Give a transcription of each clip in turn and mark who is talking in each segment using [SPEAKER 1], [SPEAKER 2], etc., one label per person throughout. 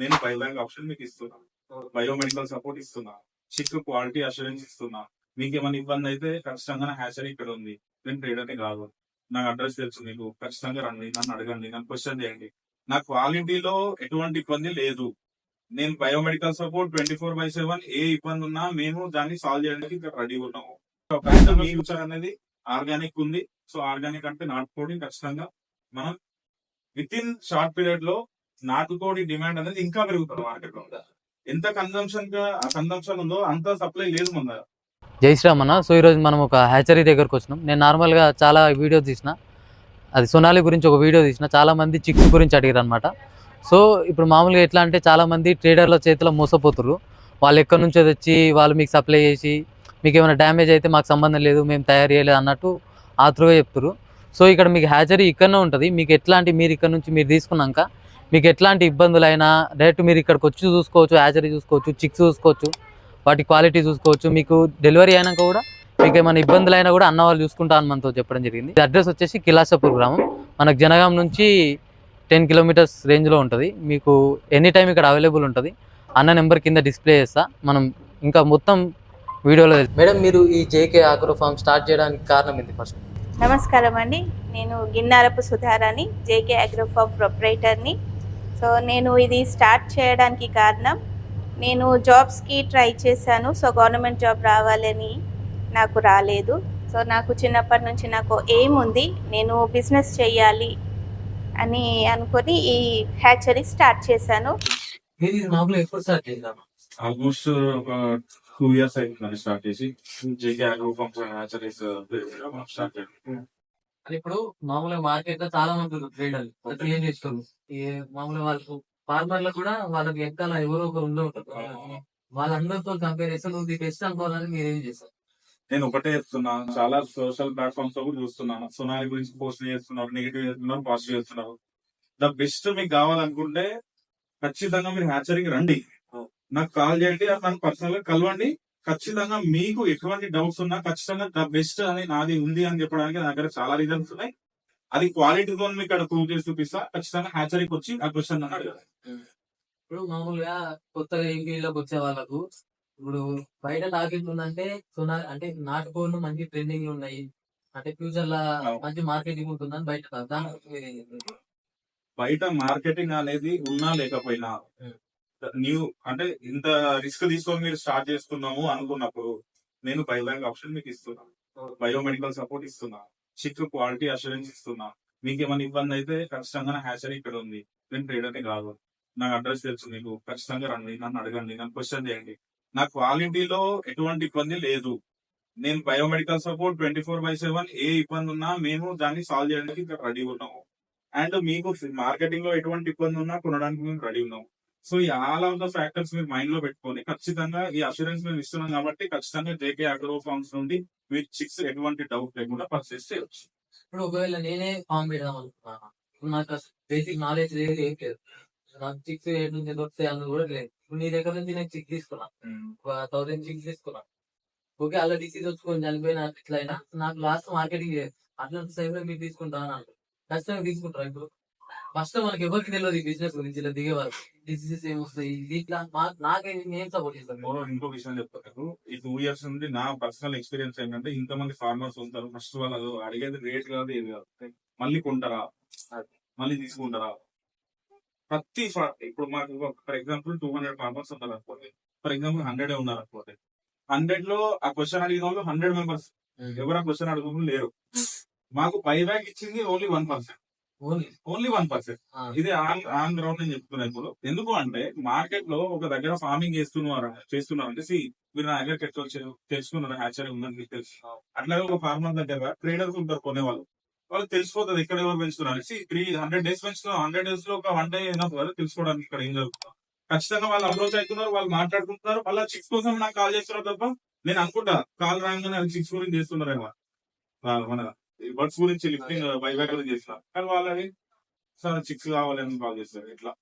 [SPEAKER 1] నేను biobank option మీకు ఇస్తున్నా. బయోమెడికల్ సపోర్ట్ ఇస్తున్నా. చిక్ క్వాలిటీ అష్యూరెన్స్ ఇస్తున్నా. మీకు ఏమైనా ఇబ్బంది అయితే ఖచ్చితంగా హ్యాచరీ ఇక్కడ ఉంది. నేను ట్రేడర్ని కాదు. నాకు అడ్రస్ తెలుసు మీకు. ఖచ్చితంగా రండి. నన్ను అడగండి. నన్ను క్వశ్చన్ చేయండి. నా క్వాలిటీలో ఎటువంటి ఇబ్బంది లేదు. నేను biomedical support twenty four by seven ఏ ఇబ్బంది ఉన్నా మేము దాన్ని సాల్వ్ చేయడానికి ఇక్కడ రెడీ ఉన్నాము. ఫ్యూచర్ అనేది ఆర్గానిక్ ఉంది. సో ఆర్గానిక్ అంటే నాటుకోడి. ఖచ్చితంగా మనం విత్ ఇన్ షార్ట్ పీరియడ్లో నాటుకోడి డిమాండ్ అనేది ఇంకా పెరుగుతుంది మార్కెట్లో. ఎంత కన్సంప్షన్ కన్సంప్షన్ ఉందో అంత సప్లై లేదు మన
[SPEAKER 2] జై శ్రీరామ్ అన్న సో ఈరోజు మనం ఒక హ్యాచరీ దగ్గరకు వచ్చినాం. నేను నార్మల్గా చాలా వీడియో తీసిన. అది సొనాలి గురించి ఒక వీడియో తీసిన. చాలా మంది చిక్స్ గురించి అడిగారు అనమాట సో ఇప్పుడు మామూలుగా ఎట్లా అంటే చాలామంది ట్రేడర్ల చేతిలో మోసపోతున్నారు వాళ్ళు ఎక్కడి నుంచో తెచ్చి వాళ్ళు మీకు సప్లై చేసి మీకు ఏమైనా డ్యామేజ్ అయితే మాకు సంబంధం లేదు మేము తయారు చేయలేదు అన్నట్టు ఆతృగా చెప్తున్నారు సో ఇక్కడ మీకు హ్యాచరీ ఇక్కడనే ఉంటుంది. మీకు ఎట్లాంటి మీరు ఇక్కడ నుంచి మీరు తీసుకున్నాక మీకు ఎట్లాంటి ఇబ్బందులైనా డైరెక్ట్ మీరు ఇక్కడికి వచ్చి చూసుకోవచ్చు యాచరీ చూసుకోవచ్చు చిక్స్ చూసుకోవచ్చు వాటి క్వాలిటీ చూసుకోవచ్చు. మీకు డెలివరీ అయినాక కూడా మీకు ఏమైనా ఇబ్బందులు అయినా కూడా అన్న వాళ్ళు చూసుకుంటా అని మనతో చెప్పడం జరిగింది. అడ్రస్ వచ్చేసి కిలాసపూర్ గ్రామం. మనకు జనగాం నుంచి టెన్ కిలోమీటర్స్ రేంజ్లో ఉంటుంది. మీకు ఎనీ టైం ఇక్కడ అవైలబుల్ ఉంటుంది. అన్న నెంబర్ కింద డిస్ప్లే చేస్తా. మనం ఇంకా మొత్తం వీడియోలో మేడం మీరు ఈ జేకే ఆగ్రో ఫామ్ స్టార్ట్ చేయడానికి కారణం ఏంటి ఫస్ట్
[SPEAKER 3] నమస్కారం అండి. నేను గిన్నారపు సుధారాని జేకే అగ్రోఫామ్ ప్రొపరేటర్ని సో నేను ఇది స్టార్ట్ చేయడానికి కారణం నేను జాబ్స్కి ట్రై చేశాను సో గవర్నమెంట్ జాబ్ రావాలని నాకు రాలేదు. సో నాకు చిన్నప్పటి నుంచి నాకు ఎయిమ్ ఉంది నేను బిజినెస్ చేయాలి అని అనుకొని ఈ హ్యాచరీ స్టార్ట్ చేశాను.
[SPEAKER 2] మామూలుగా ఎప్పుడు స్టార్ట్ చేద్దాం?
[SPEAKER 1] ఆల్మోస్ట్ ఒక టూ ఇయర్స్ అవుతుందని స్టార్ట్ చేసి. JK agro farms hatcheries start చేయండి
[SPEAKER 2] అది ఇప్పుడు మామూలుగా మార్కెట్లో చాలా మంది ట్రేడర్లు. ప్రతి ఏం చేస్తారు ఈ మామూలుగా వాళ్ళకు ఫార్మర్లు కూడా వాళ్ళకి వెనకాల ఎవరో ఒకరు ఉండే ఉంటారు. వాళ్ళందరితో కంపేర్ చేస్తే నువ్వు ది బెస్ట్ అనుకోవాలని మీరు ఏం చేస్తారు
[SPEAKER 1] నేను ఒకటే చెప్తున్నా. చాలా సోషల్ ప్లాట్ఫామ్స్లో కూడా చూస్తున్నాను. సోనాలి గురించి పోస్ట్ చేస్తున్నారు నెగిటివ్ చేస్తున్నారు పాజిటివ్ చేస్తున్నారు. ద బెస్ట్ మీకు కావాలనుకుంటే ఖచ్చితంగా మీరు హ్యాచరీకి రండి. నాకు కాల్ చేయండి నన్ను పర్సనల్గా కలవండి. ఖచ్చితంగా మీకు ఎటువంటి డౌట్స్ ఉన్నా ఖచ్చితంగా ద బెస్ట్ అని నాది ఉంది అని చెప్పడానికి నా దగ్గర చాలా రీజన్స్ ఉన్నాయి. అది క్వాలిటీతో మీకు ఇక్కడ ప్రూవ్ చేసి చూపిస్తా. ఖచ్చితంగా హ్యాచరీకి వచ్చి ఆ క్వశ్చన్ నన్ను అడగాలి
[SPEAKER 2] ఇప్పుడు మామూలుగా కొత్తగా ఎంపీలోకి వచ్చే వాళ్ళకు ఇప్పుడు బయట టార్గెట్ ఉందంటే సునా అంటే నాటుకోళ్ళు మంచి ట్రెండింగ్ ఉన్నాయి. అంటే ఫ్యూచర్ లా మంచి మార్కెటింగ్ ఉంటుందని బయట?
[SPEAKER 1] బయట మార్కెటింగ్ అనేది ఉన్నా లేకపోయినా న్యూ అంటే ఇంత రిస్క్ తీసుకొని మీరు స్టార్ట్ చేస్తున్నాము అనుకున్నప్పుడు నేను బయోబ్యాంక్ ఆప్షన్ మీకు ఇస్తున్నా. బయోమెడికల్ సపోర్ట్ ఇస్తున్నా. చిక్ క్వాలిటీ అష్యూరెన్స్ ఇస్తున్నా. మీకు ఏమైనా ఇబ్బంది అయితే ఖచ్చితంగా నా హ్యాచరీ ఇక్కడ ఉంది. నేను ట్రేడర్ని కాదు. నాకు అడ్రస్ తెలుసు మీకు ఖచ్చితంగా రండి. నన్ను అడగండి. నన్ను క్వశ్చన్ చేయండి. నా క్వాలిటీలో ఎటువంటి ఇబ్బంది లేదు. నేను biomedical support twenty four by seven ఏ ఇబ్బంది ఉన్నా మేము దాన్ని సాల్వ్ చేయడానికి ఇక్కడ రెడీ ఉన్నాము. అండ్ మీకు మార్కెటింగ్లో ఎటువంటి ఇబ్బంది ఉన్నా కొనడానికి మేము రెడీ ఉన్నాం సో ఈ ఆల్ ఆఫ్ ద ఫ్యాక్టర్స్ మీరు మైండ్లో పెట్టుకొని ఖచ్చితంగా ఈ అష్యూరెన్స్ మేము ఇస్తున్నాం కాబట్టి ఖచ్చితంగా జేకే అగ్రో ఫార్మ్స్ నుండి మీరు చిక్స్ ఎటువంటి డౌట్ లేకుండా పర్చేస్ చేయవచ్చు
[SPEAKER 2] ఇప్పుడు ఒకవేళ నేనే ఫామ్ పెడదాం అనుకున్నాను? నాకు బేసిక్ నాలెడ్జ్ లేదు ఏం లేదు. నాకు చిక్స్ ఏడు నుంచి దొరుకుతాయి అన్నది కూడా లేదు. ఇప్పుడు నీ దగ్గర నుంచి నేను చిక్ తీసుకున్నా. థౌసండ్ చిక్స్ తీసుకున్నా. ఓకే అలా డిసీజ్ వచ్చుకొని చనిపోయిన ఇట్లా అయినా నాకు లాస్ట్ మార్కెటింగ్ అట్లాంటి టైం లో మీరు తీసుకుంటా అని అంటారు ఖచ్చితంగా తీసుకుంటారా ఇప్పుడు? ఫస్ట్ మనకి ఎవరికి తెలియదు ఈ బిజినెస్ గురించి ఇలా దిగే వరకు డిసీజెస్ ఏమొస్తాయి దీంట్లో నాకే ఏం సపోర్ట్ చేస్తాను
[SPEAKER 1] ఇంకో విషయం చెప్తాను. ఈ టూ ఇయర్స్ నుండి నా పర్సనల్ ఎక్స్పీరియన్స్ ఏంటంటే ఇంతమంది ఫార్మర్స్ ఉంటారు. ఫస్ట్ వాళ్ళు అడిగేది రేట్ కాదు ఏది కాదు. మళ్ళీ కొంటారా? మళ్ళీ తీసుకుంటారా? ప్రతి ఇప్పుడు మాకు for example two hundred farmers ఉన్నారు అనుకోండి. ఫర్ ఎగ్జాంపుల్ హండ్రెడ్ ఉన్నారు అనుకోండి. హండ్రెడ్లో ఆ క్వశ్చన్ అడిగిన వాళ్ళు హండ్రెడ్ మెంబర్స్ ఎవరు ఆ క్వశ్చన్ అడుగుతున్నారు లేరు. మాకు బై బ్యాక్ ఇచ్చింది only one percent
[SPEAKER 2] only
[SPEAKER 1] only one percent. ఇది ఆన్ ఆన్ గ్రౌండ్ నేను చెప్తున్నా ఇప్పుడు. ఎందుకు అంటే మార్కెట్లో ఒక దగ్గర ఫార్మింగ్ చేస్తున్నారు చేస్తున్నారు అంటే see, మీరు నా దగ్గర వచ్చారు తెలుసుకున్నారు హ్యాచరీ ఉందని మీకు తెలుసు. అట్లాగే ఒక ఫార్మర్ దగ్గర ట్రేడర్స్ ఉంటారు కొనేవాళ్ళు. వాళ్ళకి తెలిసిపోతుంది ఇక్కడ ఎవరు పెంచుతున్నారు. త్రీ హండ్రెడ్ డేస్ పెంచుతున్నారు హండ్రెడ్ డేస్లో ఒక వన్ డే అయినా వాళ్ళు తెలుసుకోవడానికి ఇక్కడ ఏం జరుగుతుందో. ఖచ్చితంగా వాళ్ళు అప్రోచ్ అవుతున్నారు వాళ్ళు మాట్లాడుకుంటున్నారు. వాళ్ళ చిక్స్ కోసం నాకు కాల్ చేస్తున్నారు తప్ప? నేను అనుకుంటా కాల్ రాగానే వాళ్ళు చిక్స్ గురించి చేస్తున్నారేమో. వాళ్ళు మన బర్డ్స్ గురించి లిఫ్టింగ్ గురించి చేస్తున్నారు కానీ వాళ్ళని సార్ చిక్స్ కావాలని కాల్ చేస్తారు. ఇట్లా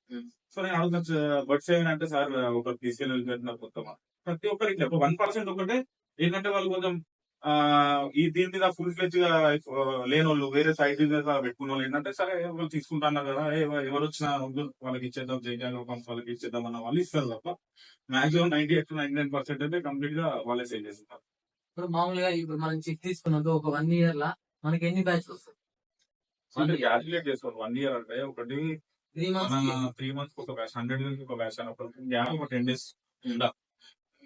[SPEAKER 1] సో నేను అడుగుతా బర్డ్స్ ఏమంటే సార్ ఒకరు తీసుకెళ్ళి వెళ్ళిపోతున్నారు కొత్త ప్రతి ఒక్కరికి వన్ పర్సెంట్ ఒకటే ఏంటంటే వాళ్ళు కొంచెం ఈ దీని మీద ఫుల్ ఫ్లెజ్గా ఆ, లేనోళ్ళు వేరే సైడ్ పెట్టుకున్న వాళ్ళు ఏంటంటే సరే ఎవరు తీసుకుంటున్నారు కదా ఎవ- ఎవరు వచ్చినా వాళ్ళకి ఇచ్చేద్దాం జైజాగ్ వాళ్ళకి ఇచ్చేద్దాం అన్న వాళ్ళు ఇస్తారు తప్ప maximum ninety eight ninety nine percent అయితే కంప్లీట్గా వాళ్ళే సేల్ చేస్తారు.
[SPEAKER 2] ఇప్పుడు మామూలుగా ఇప్పుడు మనం చెక్ తీసుకున్నది ఒక వన్ ఇయర్ లా మనకి ఎన్ని వస్తాయి?
[SPEAKER 1] చేసుకోవాలి వన్ ఇయర్ అంటే ఒకటి
[SPEAKER 2] త్రీ మంత్స్
[SPEAKER 1] త్రీ మంత్స్ ఒక బ్యాచ్ హండ్రెడ్ డేస్ ఒక బ్యాచ్ అన్నప్పుడు గ్యాప్ ఒక టెన్ డేస్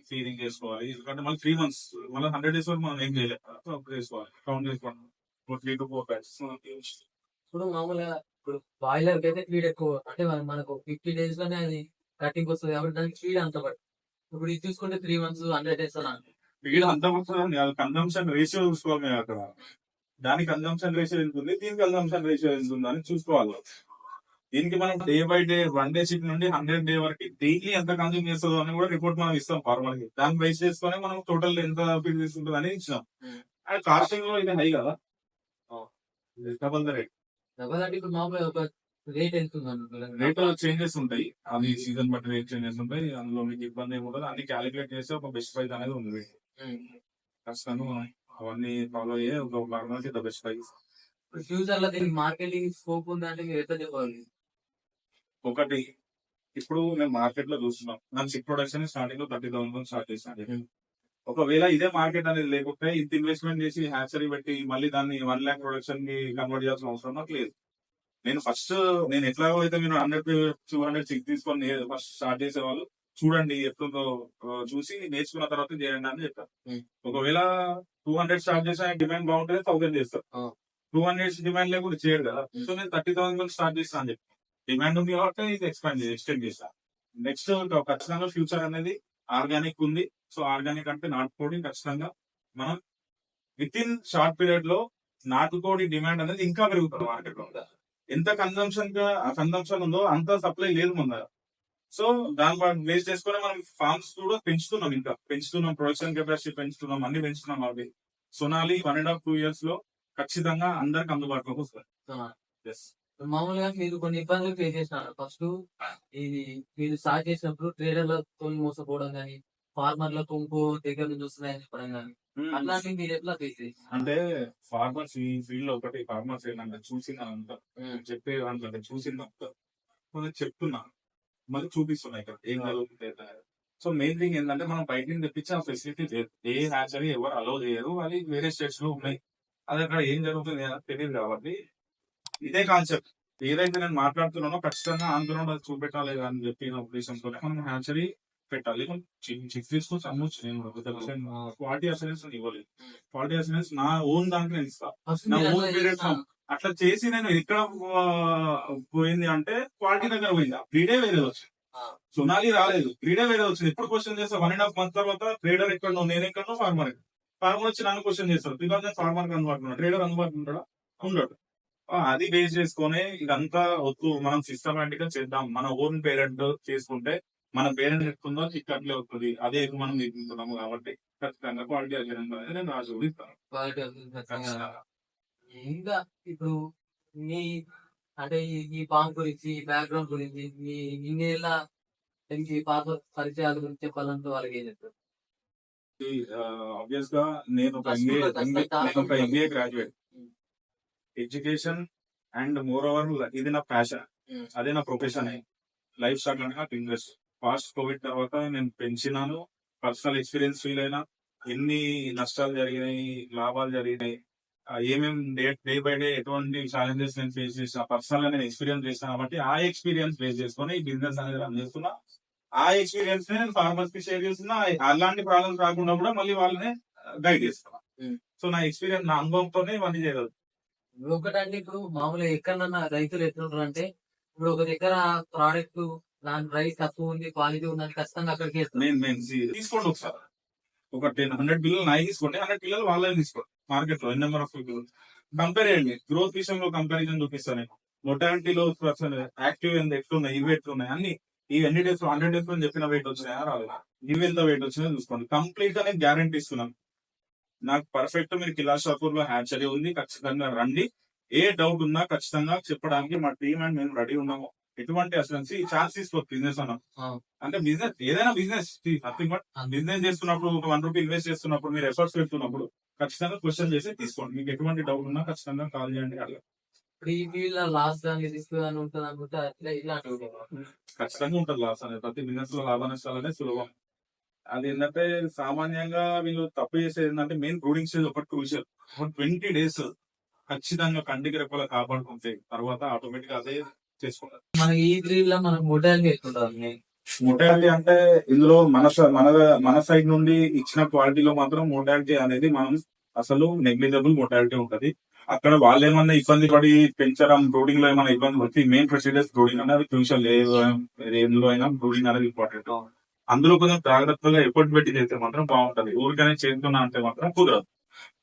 [SPEAKER 1] ఫీలింగ్ చేసుకోవాలి. ఎందుకంటే మళ్ళీ త్రీ మంత్స్ మళ్ళీ హండ్రెడ్ డేస్ వరకు మనం ఏం చేయలేదు అప్పుడు చేసుకోవాలి. కౌంట్ చేసుకోవాలి ఒక త్రీ టు ఫోర్
[SPEAKER 2] ఇప్పుడు మామూలుగా ఇప్పుడు బాయిలర్కి అయితే ఫీడ్ ఎక్కువ. అంటే మన- మనకు ఫిఫ్టీ డేస్లోనే అది కటింగ్ వస్తుంది కాబట్టి దానికి ఫీడ్ అంత పడుతుంది ఇప్పుడు ఇది చూసుకుంటే త్రీ మంత్స్ హండ్రెడ్ డేస్ అని.
[SPEAKER 1] వీడు అంత వస్తుంది కన్జంప్షన్ రేషియో చూసుకోవాలి అక్కడ దానికి కన్జంప్షన్ రేషియో ఎంత ఉంది దీనికి కన్జంప్షన్ రేషియో ఎంత ఉంది అని చూసుకోవాలి దీనికి మనం day by day one day shift నుండి హండ్రెడ్ డే వరకు డైలీ ఎంత కన్జ్యూమ్ చేస్తుందో అని కూడా రిపోర్ట్ మనం ఇస్తాం ఫార్మర్కి దాన్ని బేస్ చేసుకొని మనం టోటల్ ఎంత ఫీడ్ తీసుకుంటుంది అని ఇచ్చినాం. అండ్ కాస్టింగ్లో ఇది హై కదా? Double the rate.
[SPEAKER 2] డబల్ అంటే ఇప్పుడు మామూలుగా ఒక రేట్ ఎంత
[SPEAKER 1] రేట్ చేంజెస్ ఉంటాయి. అది సీజన్ బట్టి రేట్ చేంజెస్ ఉంటాయి. అందులో మీకు ఇబ్బంది ఏమి ఉండదు. అన్ని క్యాలిక్యులేట్ చేస్తే ఒక బెస్ట్ ప్రైస్ అనేది ఉంది. ఖచ్చితంగా అవన్నీ ఫాలో అయ్యే ఒక కి ద బెస్ట్ ప్రైస్
[SPEAKER 2] ఫ్యూచర్లో దీనికి మార్కెటింగ్ స్కోప్ ఉంది అంటే మీరు ఎట్లా చెప్పాలి?
[SPEAKER 1] ఒకటి ఇప్పుడు నేను మార్కెట్లో చూస్తున్నాం. నా చిక్ ప్రొడక్షన్ స్టార్టింగ్లో థర్టీ థౌసండ్ స్టార్ట్ చేశాను
[SPEAKER 2] Hmm.
[SPEAKER 1] ఒకవేళ ఇదే మార్కెట్ అనేది లేకపోతే ఇంత ఇన్వెస్ట్మెంట్ చేసి హ్యాచరీ పెట్టి మళ్ళీ దాన్ని వన్ ల్యాక్ ప్రొడక్షన్కి కన్వర్ట్ చేయాల్సిన అవసరం నాకు లేదు. నేను ఫస్ట్ నేను ఎట్లాగో అయితే మీరు హండ్రెడ్ టూ హండ్రెడ్ చిక్ తీసుకొని ఫస్ట్ స్టార్ట్ చేసేవాళ్ళు. చూడండి ఎట్లుందో చూసి నేర్చుకున్న తర్వాత చేయండి అని చెప్పారు. ఒకవేళ టూ హండ్రెడ్ స్టార్ట్ చేసిన డిమాండ్ బాగుంటుంది థౌసండ్ చేస్తారు. టూ హండ్రెడ్ డిమాండ్ లేకుండా చేయడు కదా. సో నేను థర్టీ థౌసండ్ స్టార్ట్ చేస్తాను అని చెప్పి డిమాండ్ ఉంది కాబట్టి ఇది ఎక్స్పాండ్ ఎక్స్టెండ్ చేస్తా నెక్స్ట్ ఖచ్చితంగా ఫ్యూచర్ అనేది ఆర్గానిక్ ఉంది సో ఆర్గానిక్ అంటే నాటుకోడి ఖచ్చితంగా మనం విత్ ఇన్ షార్ట్ పీరియడ్లో నాటుకోడి డిమాండ్ అనేది ఇంకా పెరుగుతుంది మార్కెట్లో ఎంత కన్సంప్షన్ కన్సంప్షన్ ఉందో అంత సప్లై లేదు మన దగ్గర. సో దాన్ని బేస్ చేసుకుని మనం ఫార్మ్స్ కూడా పెంచుతున్నాం ఇంకా. పెంచుతున్నాం ప్రొడక్షన్ కెపాసిటీ పెంచుతున్నాం అన్ని పెంచుతున్నాం కాబట్టి Sonali one and half two ఇయర్స్లో ఖచ్చితంగా అందరికి అందుబాటులోకి వస్తుంది.
[SPEAKER 2] మామూలుగా మీరు కొన్ని ఇబ్బందులు ఫేస్ చేసినారు. ఫస్ట్ ఇది మీరు స్టార్ట్ చేసినప్పుడు ట్రేడర్ల తోని మోసపోవడం కానీ ఫార్మర్ల తొంపు దగ్గర నుంచి వస్తున్నాయని చెప్పడం కానీ అట్లాంటివి మీరు ఎట్లా ఫేస్ చేసి
[SPEAKER 1] అంటే ఫార్మర్స్ ఈ ఫీల్డ్లో ఒకటి ఫార్మర్స్ ఏంటంటే చూసిందంతా చెప్పే దాంట్లో చూసిందంతా చెప్తున్నా. మళ్ళీ చూపిస్తున్నా ఇక్కడ. ఏం జరుగుతుంది సో మెయిన్ థింగ్ ఏంటంటే మనం బయట నుంచి తెప్పించే ఆ ఫెసిలిటీ లేదు. ఏ హ్యాచరీ ఎవరు అలో చేయరు. అది వేరే స్టేట్స్లో ఉన్నాయి. అది అక్కడ ఏం జరుగుతుంది అనేది తెలియదు కాబట్టి. ఇదే కాన్సెప్ట్ ఏదైతే నేను మాట్లాడుతున్నానో ఖచ్చితంగా ఆందోళన అది చూపెట్టాలి అని చెప్పిన ఉద్దేశంతో మనం హ్యాచరీ పెట్టాలి. చిక్స్ తీసుకొని అమ్మొచ్చు. నేను క్వాలిటీ అసెన్స్ ఇవ్వలేదు. క్వాలిటీ అసెన్స్ నా ఓన్ దాంట్లో నేను ఇస్తా. నా own అట్లా చేసి నేను ఎక్కడ ఆ, పోయింది అంటే క్వాలిటీ దగ్గర పోయింది. ప్రీడే వేరే వచ్చింది.
[SPEAKER 2] ఆ.
[SPEAKER 1] సునాలి రాలేదు. ప్రీడే వేరే వచ్చింది. ఎప్పుడు క్వశ్చన్ చేస్తా. వన్ అండ్ హాఫ్ మంత్ తర్వాత ట్రేడర్ ఎక్కడో నేను ఎక్కడో ఫార్మర్ ఫార్మర్ వచ్చి నన్ను క్వశ్చన్ చేస్తారు. బికాజ్ నేను ఫార్మర్ అందుబాటులో ట్రేడర్ అందుబాటులో ఉంటాడా? ఉండడు. ఆ, అది బేస్ చేసుకొని ఇదంతా వద్దు. మనం సిస్టమేటిక్గా చేద్దాం. మన ఓన్ పేరెంట్ చేసుకుంటే మన పేరెంట్ ఎట్టుందో ఇక్కట్లే వస్తుంది. అదే మనం తీసుకుంటున్నాము కాబట్టి ఖచ్చితంగా క్వాలిటీ అనేది నేను రాజు ఇస్తాను
[SPEAKER 2] ఇంకా ఇప్పుడు మీ అంటే ఈ- పాము గురించి ఈ బ్యాక్గ్రౌండ్ గురించి మీ ఇన్నేళ్ళ ఈ పాత పరిచయాల గురించి చెప్పాలంటే వాళ్ళకి ఏం చెప్తారు?
[SPEAKER 1] ఆబ్వియస్గా నేను ఒక ఎంబీఏ నేను ఒక graduate. Education and more over ఇది నా ప్యాషన్. అదే నా ప్రొఫెషన్ లైఫ్ స్టార్ట్ అంటే నాకు ఇంట్రెస్ట్ ఫాస్ట్ కోవిడ్ తర్వాత నేను పెంచినాను. పర్సనల్ ఎక్స్పీరియన్స్ ఫీల్ అయినా. ఎన్ని నష్టాలు జరిగినాయి లాభాలు జరిగినాయి ఆ, ఏమేం డే డే బై డే ఎటువంటి ఛాలెంజెస్ నేను ఫేస్ చేసిన పర్సనల్ నేను ఎక్స్పీరియన్స్ చేసిన కాబట్టి ఆ ఎక్స్పీరియన్స్ బేస్ చేసుకొని ఈ బిజినెస్ అనేది రన్ చేస్తున్నా ఆ ఎక్స్పీరియన్స్ నేను ఫార్మర్స్కి షేర్ చేస్తున్నా అలాంటి ప్రాబ్లమ్స్ రాకుండా కూడా మళ్ళీ వాళ్ళని గైడ్ చేస్తున్నా. సో నా ఎక్స్పీరియన్స్ నా అనుభవంతోనే ఇవన్నీ చేయగలరు
[SPEAKER 2] ఒకటంటే ఇప్పుడు మామూలుగా ఎక్కడన్నా రైతులు ఎట్లుంటారు అంటే ఇప్పుడు ఒక దగ్గర ప్రోడక్ట్ దాని ప్రైస్ తక్కువ ఉంది క్వాలిటీ ఉందని ఖచ్చితంగా అక్కడికి
[SPEAKER 1] తీసుకోండి ఒకసారి. ఒక టెన్ హండ్రెడ్ పిల్లలు నాయి తీసుకోండి హండ్రెడ్ పిల్లలు వాళ్ళని తీసుకోండి. మార్కెట్లో ఎన్ నెంబర్ ఆఫ్ కంపేర్ చేయండి. గ్రోత్ విషయంలో కంపారిజన్ చూపిస్తాను నేను. మొటాలిటీలో యాక్టివ్ ఎంత ఎట్లున్నాయి ఇవి ఎట్లున్నాయి అన్ని. ఈ ఎన్ని డేస్ హండ్రెడ్ డేస్లో చెప్పిన వెయిట్ వచ్చినాయా రాలేదు? ఇవి ఎంత వెయిట్ వచ్చినా చూసుకోండి. కంప్లీట్గా నేను గ్యారంటీ ఇస్తున్నాను నాకు పర్ఫెక్ట్ మీరు కిలా షాపూర్లో హ్యాచరీ ఉంది ఖచ్చితంగా రండి. ఏ డౌట్ ఉన్నా ఖచ్చితంగా చెప్పడానికి మా టీం అండ్ మేము రెడీ ఉన్నాము. ఎటువంటి అసలు ఛాన్స్ తీసుకోవచ్చు బిజినెస్ అన్న. అంటే బిజినెస్ ఏదైనా బిజినెస్ నథింగ్ బట్ బిజినెస్ చేస్తున్నప్పుడు ఒక వన్ రూపీ ఇన్వెస్ట్ చేస్తున్నప్పుడు మీరు ఎఫర్ట్స్ పెడుతున్నప్పుడు ఖచ్చితంగా క్వశ్చన్ చేసి తీసుకోండి. మీకు ఎటువంటి డౌట్ ఉన్నా ఖచ్చితంగా కాల్ చేయండి
[SPEAKER 2] లాస్ట్ దానికి తీసుకుని ఉంటుంది అనుకుంటే అట్లా
[SPEAKER 1] ఖచ్చితంగా ఉంటుంది లాస్ అనేది. ప్రతి బిజినెస్లో లాభ నష్టాలనే సులభం. అది ఏంటంటే సామాన్యంగా వీళ్ళు తప్పు చేసేది ఏంటంటే మెయిన్ బ్రూడింగ్ స్టేజ్ ఒకటి క్రూషియల్ ట్వంటీ డేస్ ఖచ్చితంగా కంటికి రెప్పలా కాపాడుకుంటే తర్వాత ఆటోమేటిక్ అదే చేసుకుంటారు.
[SPEAKER 2] మనకి ఈ మనకు మొటాలిటీ
[SPEAKER 1] మోటాలిటీ అంటే ఇందులో మన మన మన సైడ్ నుండి ఇచ్చిన క్వాలిటీలో మాత్రం మోటాలిటీ అనేది మనం అసలు నెగ్లిజబుల్ మోటాలిటీ ఉంటది. అక్కడ వాళ్ళు ఏమన్నా ఇబ్బంది పడి పెంచడం బ్రూడింగ్లో ఏమైనా ఇబ్బంది వచ్చి మెయిన్ ప్రొసీజర్స్ బ్రూడింగ్ అనేది క్రూషియల్ ఎందులో అయినా బ్రూడింగ్ అనేది ఇంపార్టెంట్ అందులో కొంచెం జాగ్రత్తగా ఎఫర్ట్ పెట్టి చేస్తే మాత్రం బాగుంటది. ఊరికనే చేస్తున్నా అంటే మాత్రం కుదరదు.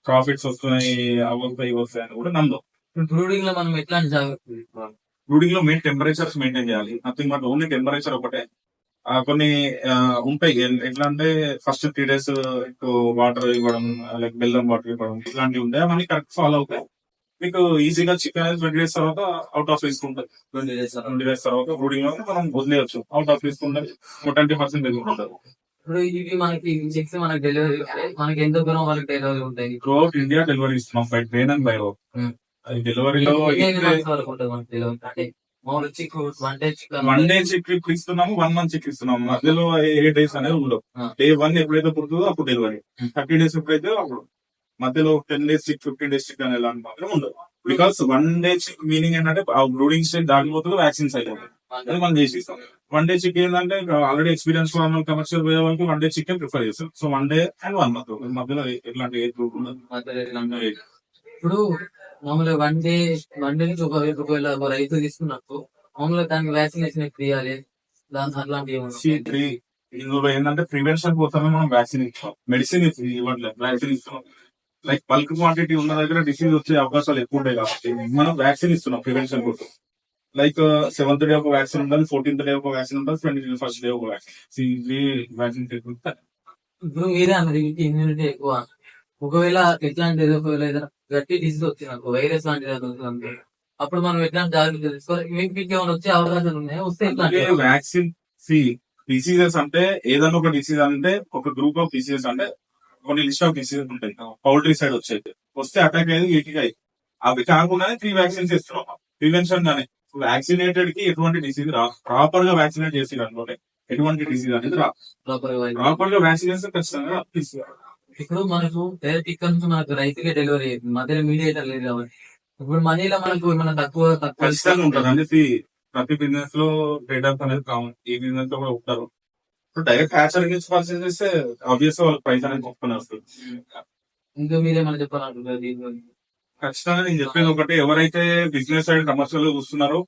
[SPEAKER 1] ప్రాఫిట్స్ వస్తున్నాయి అవి వస్తాయి ఇవి వస్తాయి అని కూడా నమ్మదు
[SPEAKER 2] బ్రూడింగ్లో మనం ఎట్లాంటి జాగ్రత్త?
[SPEAKER 1] బ్రూడింగ్లో మెయిన్ టెంపరేచర్స్ మెయింటైన్ చేయాలి. నథింగ్ బట్ ఓన్లీ టెంపరేచర్ ఒకటే. కొన్ని ఉంటాయి. ఎట్లా అంటే ఫస్ట్ త్రీ డేస్ వాటర్ ఇవ్వడం లైక్ బెల్లం వాటర్ ఇవ్వడం ఇట్లాంటివి ఉంటాయి. అవన్నీ కరెక్ట్ ఫాలో అవుతాయి మీకు ఈజీగా చికెన్ అనేది ట్వంటీ డేస్ తర్వాత అవుట్ ఆఫ్ రిస్క్ ఉంటుంది.
[SPEAKER 2] ట్వంటీ డేస్
[SPEAKER 1] ట్వంటీ డేస్ తర్వాత బ్రూడింగ్లో మనం వదిలేయచ్చు. అవుట్ ఆఫ్ రిస్క్ ఉంటుంది ట్వంటీ పర్సెంట్ ఉంటుంది
[SPEAKER 2] ఇప్పుడు ఇవి మనకి చెక్స్ మనకి డెలివరీ మనకి ఎంత దూరం వాళ్ళకి డెలివరీ ఉంటాయి?
[SPEAKER 1] త్రూ అవుట్ ఇండియా డెలివరీ ఇస్తున్నాం by train and by road. డెలివరీలో
[SPEAKER 2] one day chicken
[SPEAKER 1] one day chick ఇస్తున్నాము వన్ మంత్ చిక్ ఇస్తున్నాము. మధ్యలో ఏ డేస్ అనేది ఉండవు. డే వన్ ఎప్పుడైతే పుడుతుందో అప్పుడు డెలివరీ. థర్టీ డేస్ ఎప్పుడైతే అప్పుడు. మధ్యలో ten days chick fifteen days chick అనేది మాత్రం ఉండదు because one day chick meaning ఏంటంటే ఆ బ్రూడింగ్ స్టేజ్ దాటిపోతుంది వ్యాక్సిన్స్ అయిపోతుంది అది మనం చేసి ఇస్తాం వన్ డే చిక్ ఏంటంటే ఆల్రెడీ ఎక్స్పీరియన్స్ కమర్షియల్ పోయే వాళ్ళకి వన్ డే చికెన్ ప్రిఫర్ చేస్తాం so one day and one month మధ్యలో ఎట్లాంటి ఏజ్ గ్రూప్ ఉండదు.
[SPEAKER 2] ఇప్పుడు మామూలుగా వన్ డే వన్ డే నుంచి ఒక ఒకవేళ ఒక రైతు తీసుకున్నప్పుడు మామూలుగా దానికి వ్యాక్సినేషన్ ఎప్పుడు ఇవ్వాలి దాని ఏమన్నా
[SPEAKER 1] త్రీ ఇందులో ఏంటంటే ప్రివెన్షన్ కోసమే మనం వ్యాక్సిన్ ఇస్తాం మెడిసిన్ ఇవ్వట్లేదు వ్యాక్సిన్ ఇస్తున్నాం. లైక్ బల్క్ క్వాంటిటీ ఉన్న దగ్గర డిసీజ్ వచ్చే అవకాశాలు ఎక్కువ ఉంటాయి కాబట్టి మనం వ్యాక్సిన్ ఇస్తున్నాం ప్రివెన్షన్ కోసం. లైక్ సెవెంత్ డే ఒక వ్యాక్సిన్ ఉండాలి ఫోర్టీన్త్ డే ఒక వ్యాక్సిన్ ఉండాలి ట్వంటీ ఫస్ట్ డే ఒక వ్యాక్సిన్ వ్యాక్సిన్
[SPEAKER 2] ఇప్పుడు మీరే అన్నది ఇమ్యూనిటీ ఎక్కువ. ఒకవేళ ఎట్లాంటి ఏదో ఒకవేళ ఏదైనా గట్టి డిసీజ్ వచ్చింది అనుకో వైరస్ లాంటిది అనుకో, అప్పుడు మనం ఎట్లాంటి జాగ్రత్తలు తీసుకోవాలి మీకు ఏమైనా వచ్చే అవకాశాలు ఉన్నాయా? వస్తే
[SPEAKER 1] వ్యాక్సిన్ సి డిసీజెస్ అంటే ఏదైనా ఒక డిసీజ్ అంటే ఒక గ్రూప్ ఆఫ్ డిసీజెస్ అంటే కొన్ని లిస్ట్ ఆఫ్ డిసీజెస్ ఉంటాయి. పౌల్ట్రీ సైడ్ వచ్చేది. వస్తే అటాక్ అయ్యేది వీటికి అయ్యి అవి కాకుండానే త్రీ వ్యాక్సిన్స్ ఇస్తున్నాం ప్రివెన్షన్ గానే. వ్యాక్సినేటెడ్కి ఎటువంటి డిసీజ్ రా ప్రాపర్గా వ్యాక్సినేట్ చేసి అనుకోండి ఎటువంటి డిసీజ్ అనేది రా ప్రాపర్గా వ్యాక్సినేషన్ ఖచ్చితంగా తీసుకోవాలి
[SPEAKER 2] ఇప్పుడు మనకు డైరెక్ట్ ఇక్కడ నుంచి మనకు రైతుకే డెలివరీ మధ్యలో మీడియేటర్ లేదు కాబట్టి. ఇప్పుడు మనీలో మనకు ఏమైనా తక్కువ
[SPEAKER 1] ఖచ్చితంగా ఉంటుంది. అనేది ప్రతి బిజినెస్లో ట్రేడర్స్ అనేది కామన్ ఈ బిజినెస్లో కూడా ఉంటారు. ఇప్పుడు డైరెక్ట్ హ్యాచర్ నుంచి పర్చేస్ చేస్తే ఆబ్వియస్ వాళ్ళకి ప్రైస్ అనేది గొప్పనే వస్తుంది
[SPEAKER 2] ఇంకా మీరేమైనా చెప్పాలనుకుంటారు గురించి?
[SPEAKER 1] ఖచ్చితంగా నేను చెప్పేది ఒకటి. ఎవరైతే బిజినెస్ సైడ్ కమర్షియల్ చూస్తున్నారో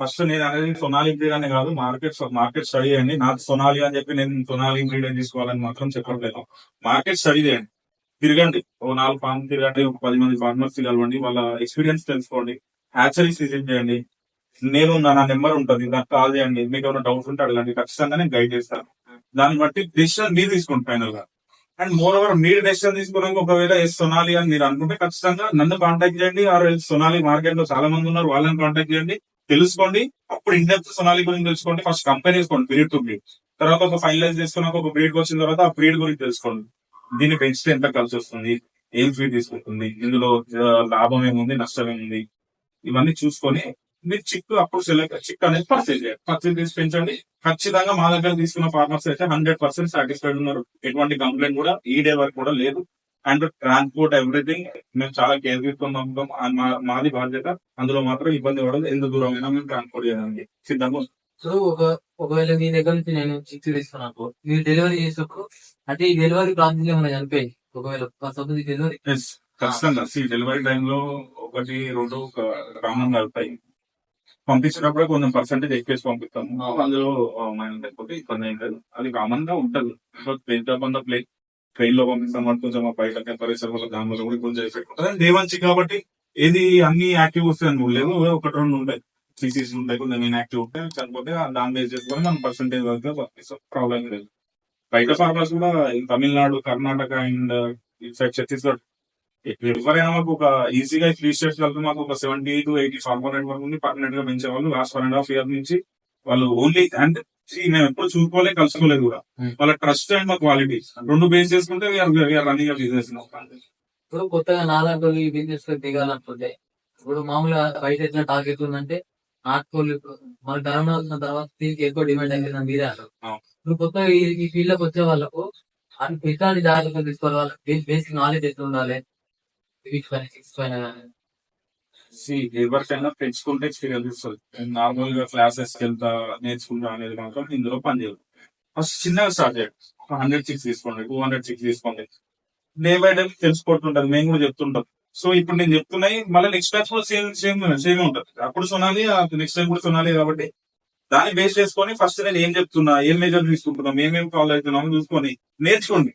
[SPEAKER 1] ఫస్ట్ నేను అనేది సొనాలి బ్రీడ్ అనే కాదు మార్కెట్ మార్కెట్ స్టడీ చేయండి. నాకు సొనాలి అని చెప్పి నేను సొనాలి బ్రీడ్ తీసుకోవాలని మాత్రం చెప్పట్లేదు. మార్కెట్ స్టడీ చేయండి. తిరగండి. ఓ నాలుగు ఫార్మ్ తిరగండి ఒక పది మంది ఫార్మర్స్ కలవండి వాళ్ళ ఎక్స్పీరియన్స్ తెలుసుకోండి. హ్యాచరీస్ విజిట్ చేయండి. నేను నా నెంబర్ ఉంటుంది నాకు కాల్ చేయండి. మీకు ఏమైనా డౌట్స్ ఉంటే అడగండి. ఖచ్చితంగా నేను గైడ్ చేస్తాను. దాన్ని బట్టి డిసిషన్ మీరు తీసుకోండి ఫైనల్గా అండ్ మోర్ ఓవర్ మీరు డెసిషన్ తీసుకోవడానికి ఒకవేళ ఎస్ సొనాలి అని మీరు అనుకుంటే ఖచ్చితంగా నన్ను కాంటాక్ట్ చేయండి. ఆర్ ఎల్స్ సొనాలి మార్కెట్లో చాలా మంది ఉన్నారు వాళ్ళని కాంటాక్ట్ చేయండి. తెలుసుకోండి. అప్పుడు ఇండెప్త్ సొనాలి గురించి తెలుసుకోండి. ఫస్ట్ కంపెనీ చేసుకోండి బ్రీడ్ టు బ్రీడ్ తర్వాత ఒక ఫైనలైజ్ చేసుకున్నాక ఒక బ్రీడ్ వచ్చిన తర్వాత ఆ బ్రీడ్ గురించి తెలుసుకోండి. దీన్ని పెంచితే ఎంత ఖర్చు వస్తుంది? ఏం ఫీ తీసుకుంటుంది? ఇందులో లాభం ఏముంది? నష్టం ఏముంది? ఇవన్నీ చూసుకొని మీరు చిక్ అప్పుడు సెలెక్ట్ చిక్ అనేది పర్చేజ్ చేయాలి. పర్చేజ్ చేసి పెంచండి. ఖచ్చితంగా మా దగ్గర తీసుకున్న ఫార్మర్స్ అయితే హండ్రెడ్ పర్సెంట్ సాటిస్ఫైడ్ ఉన్నారు. ఎటువంటి కంప్లైంట్ కూడా ఈ డే వరకు కూడా లేదు. అండ్ ట్రాన్స్పోర్ట్ ఎవ్రీథింగ్ మేము చాలా కేర్ తీసుకున్నాం. మాది బాధ్యత అందులో మాత్రం ఇబ్బంది పడదు. ఎంత దూరం అయినా మేము ట్రాన్స్పోర్ట్ చేయడానికి. సిద్ధంగా.
[SPEAKER 2] సో ఒక ఒకవేళ మీ దగ్గర నుంచి నేను చిక్స్ తీసుకున్నప్పుడు మీరు డెలివరీ చేసేటప్పుడు అంటే ఈ డెలివరీ ప్రాసెస్ ఏమైనా చనిపోయి ఒకవేళ సపోజ్ డెలివరీ
[SPEAKER 1] ఖచ్చితంగా. సి డెలివరీ టైంలో ఒకటి రెండు కామన్ అవుతాయి పంపించినప్పుడు కొంచెం పర్సెంటేజ్ ఎక్కువేసి పంపిస్తాము. అందులో మైనస్ లేకపోతే ఇబ్బంది లేదు. అది కామన్గా ఉంటది. ఆన్ ద ప్లేన్ ట్రైన్లో పంపిస్తాం కొంచెం ఆ బయట టెంపరేచర్ వల్ల దాని వల్ల కూడా కొంచెం ఎఫెక్ట్ ఉంటుంది. అండ్ వన్ కాబట్టి ఏది అన్ని యాక్టివ్ వస్తాయి లేదు ఒకటి రెండు ఉంటాయి. స్పీసీస్ ఉంటాయి కొంచెం ఇన్యాక్టివ్ ఉంటాయి చనిపోతే ఆ దాని బేస్ చేసుకొని మనం పర్సంటేజ్ వరకు పంపిస్తాం. ప్రాబ్లం లేదు. బయట ఫార్మర్స్ కూడా తమిళనాడు కర్ణాటక అండ్ ఇటు ఛత్తీస్గఢ్ ఎవరైనా మాకు ఒక ఈజీగా త్రీ స్టేట్స్ కలిపి మాకు ఒక సెవెంటీ టు ఎయిటీ ఫార్మర్ వరకు ఉంది పర్మనెంట్గా పెంచే వాళ్ళు last one and half year నుంచి వాళ్ళు ఓన్లీ అండ్ మేము ఎప్పుడు చూసుకోలే కలుసుకోలేదు కూడా
[SPEAKER 2] Hmm.
[SPEAKER 1] వాళ్ళ ట్రస్ట్ అండ్ మా క్వాలిటీ రెండు బేస్ చేసుకుంటే రన్నింగ్ బిజినెస్
[SPEAKER 2] ఇప్పుడు కొత్తగా నాలుగు ఈ బిజినెస్లో దిగాలనుకుంటే ఇప్పుడు మామూలుగా బయట ఎట్లా టాక్ అవుతుందంటే నాటుకోళ్ళు మన కరోనా వచ్చిన తర్వాత దీనికి ఎక్కువ డిమాండ్ అయింది మీరే అన్నారు. ఇప్పుడు కొత్తగా ఈ ఫీల్డ్లోకి వచ్చే వాళ్ళకు ఎట్లాంటి జాగ్రత్తలు తీసుకోవాలి వాళ్ళకి బేసిక్ నాలెడ్జ్ ఎట్లా ఉండాలి వీటి పైన సిక్స్ పైన.
[SPEAKER 1] ఎవరికైనా పెంచుకుంటే ఎక్స్పీరియన్స్ వస్తుంది నార్మల్గా క్లాసెస్కి వెళ్తా నేర్చుకుంటా అనేది మాత్రం ఇందులో పని చేయదు. ఫస్ట్ చిన్నగా స్టార్ట్ చేయండి హండ్రెడ్ సిక్స్ తీసుకోండి టూ హండ్రెడ్ సిక్స్ తీసుకోండి. డే బై డే తెలిసిపోతుంటది మేము కూడా చెప్తుంటాం. సో ఇప్పుడు నేను చెప్తున్నాయి మళ్ళీ నెక్స్ట్ బ్యాచ్ కూడా సేమ్ సేమ్ సేమ్ ఉంటుంది. అప్పుడు సొనాలి నెక్స్ట్ టైం కూడా సొనాలి కాబట్టి దాన్ని బేస్ చేసుకొని ఫస్ట్ నేను ఏం చెప్తున్నా ఏం మేజర్ తీసుకుంటున్నాం ఏమేమి ఫాలో అవుతున్నాం చూసుకొని నేర్చుకోండి.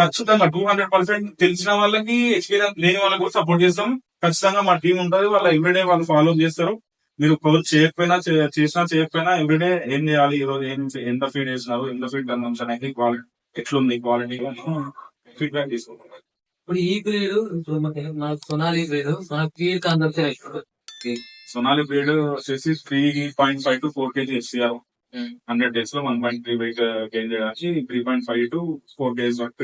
[SPEAKER 2] ఖచ్చితంగా
[SPEAKER 1] టూ హండ్రెడ్ పర్సెంట్ తెలిసిన వాళ్ళకి ఎక్స్పీరియన్స్ లేని వాళ్ళకి కూడా సపోర్ట్ చేస్తాం. ఖచ్చితంగా మా టీం ఉంటుంది. వాళ్ళు ఎవ్రీడే వాళ్ళు ఫాలో చేస్తారు. మీరు కోచ్ చేయకపోయినా చేసినా చేయకపోయినా ఎవ్రీడే ఏం చేయాలి? ఈ రోజు ఏం ఎంత ఫీడ్ చేసినారు? ఎంత ఫీడ్ కన్సంప్షన్ అయితే క్వాలిటీ ఎట్లుంది? క్వాలిటీ ఫీడ్బ్యాక్ తీసుకుంటాం.
[SPEAKER 2] ఇప్పుడు ఈ మనకు సొనాలి మనకు క్లియర్ కన్సెప్షన్
[SPEAKER 1] సొనాలి బ్రీడ్ వచ్చేసి three point five to four kg SCR. Hundred డేస్లో one point three weight gain చేయడానికి three point five to four days వరకు